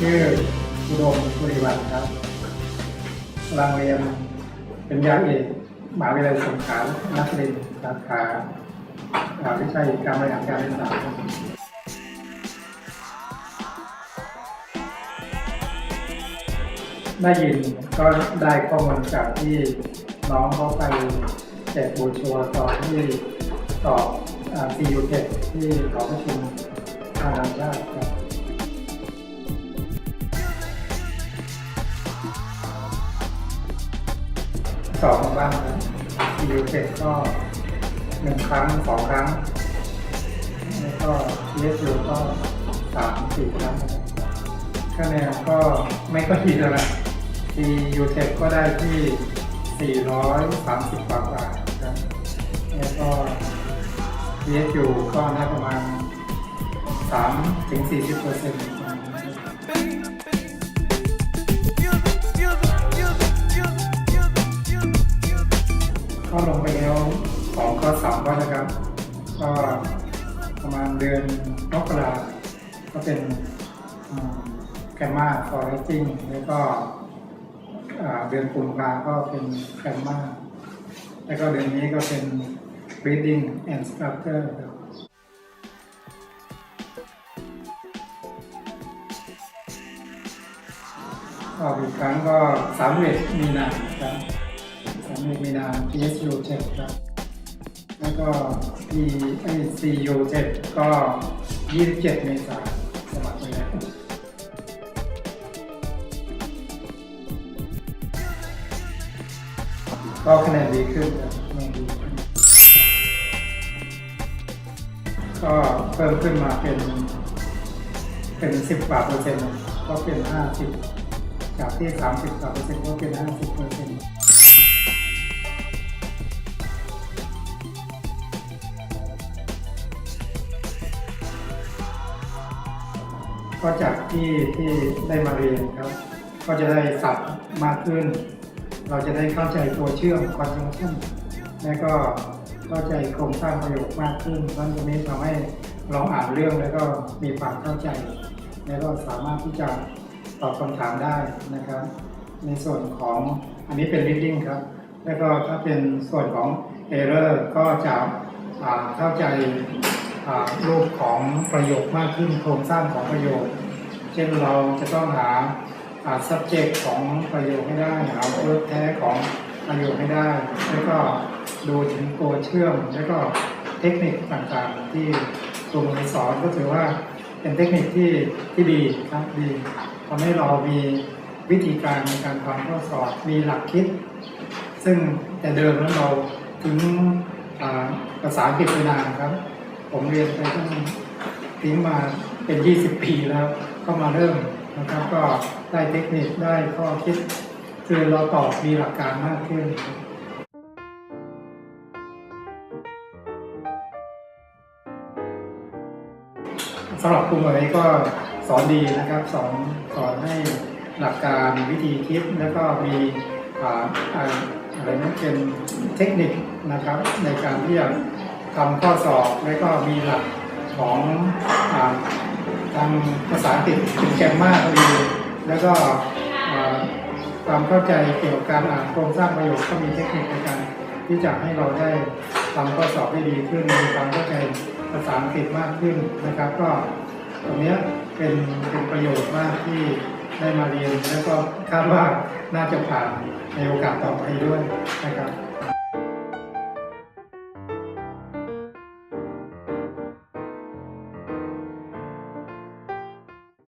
ชื่ออุดมบุริวันครับกำลังเรียนเป็นยาเอกมหาวิทยาลัยสงขลานักเรียนสาขาวิชาการบริหารการศึกษาได้ยินก็ได้ข้อมูลจากที่น้องเขาไปแจกบรชัวตอนที่สอบซียูเทที่หอประชุมอาณาชาติครับ สอบบ้างครับยูเทคก็หนึ่งครั้งสองครั้ง แล้วก็เยสูก็สามสี่ครั้งคะแนนก็ไม่ก็ดีแล้วนะทียูเทคก็ได้ที่ 430 กว่ากว่าครับแล้วก็เยสูก็ได้ประมาณ3ถึง ก็ลงไปแล้วสองก็สามก็นะครับ ก็ประมาณเดือนมกราก็เป็นแกมมาฟอร์เรสติ้งแล้วก็เดือนกุมภาก็เป็นแกมมาแล้วก็เดือนนี้ก็เป็น breeding and structure ครับก็อีกครั้งก็สามเวทมีนาครับ สามเดือนมีนา PSU 7ครับ แล้วก็ PCU 7ก็ 27 เมษายนสมัครไปแล้วก็คะแนนดีขึ้นครับคะแนนดีขึ้น ก็เพิ่มขึ้นมาเป็น เป็น 10กว่าเปอร์เซ็นต์ก็เป็น 50 จากที่ 30กว่าเปอร์เซ็นต์ก็เป็น 50เปอร์เซ็นต์ ก็จากที่ที่ได้มาเรียนครับ ก็จะได้สับมากขึ้น เราจะได้เข้าใจตัวเชื่อม conjunction และก็เข้าใจโครงสร้างประโยคมากขึ้นเพราะตรงนี้ทำให้เราอ่านเรื่องแล้วก็มีความเข้าใจ แล้วก็สามารถที่จะตอบคำถามได้นะครับ ในส่วนของอันนี้เป็น reading ครับ แล้วก็ถ้าเป็นส่วนของ error ก็จะเข้าใจ รูปของประโยคมากขึ้นโครงสร้างของประโยค เช่นเราจะต้องหาา subject ของประโยคให้ได้หา verb แท้ของประโยคให้ได้ แล้วก็ดูถึงตัวเชื่อม แล้วก็เทคนิคต่างๆ ที่ครูมือสอนก็ถือว่าเป็นเทคนิคที่ที่ดีครับดีทำให้เรามีวิธีการในการทำข้อสอบมีหลักคิด ซึ่งแต่เดิมนั้นเราถึงภาษาอังกฤษไปนานครับ ผมเรียนไปตั้งทิ้งมาเป็น 20 ปีแล้วก็มาเริ่มนะครับก็ได้เทคนิคได้ข้อคิดคือเราตอบมีหลักการมากขึ้นสำหรับครูเหมยก็สอนดีนะครับสอนสอนให้หลักการวิธีคิดแล้วก็มีออะไรนั้นเป็นเทคนิคนะครับในการที่จะ ทำข้อสอบแล้วก็มีหลักของอาทางภาษาอังกฤษเป็นแกรมมาก็ดีแล้วก็ความเข้าใจเกี่ยวกับการอ่านโครงสร้างประโยคก็มีเทคนิคในการที่จะให้เราได้ทำข้อสอบได้ดีขึ้นมีความเข้าใจภาษาอังกฤษมากขึ้นนะครับ ก็ตรงนี้เป็นเป็นประโยชน์มากที่ได้มาเรียน แล้วก็คาดว่าน่าจะผ่านในโอกาสต่อไปด้วยนะครับ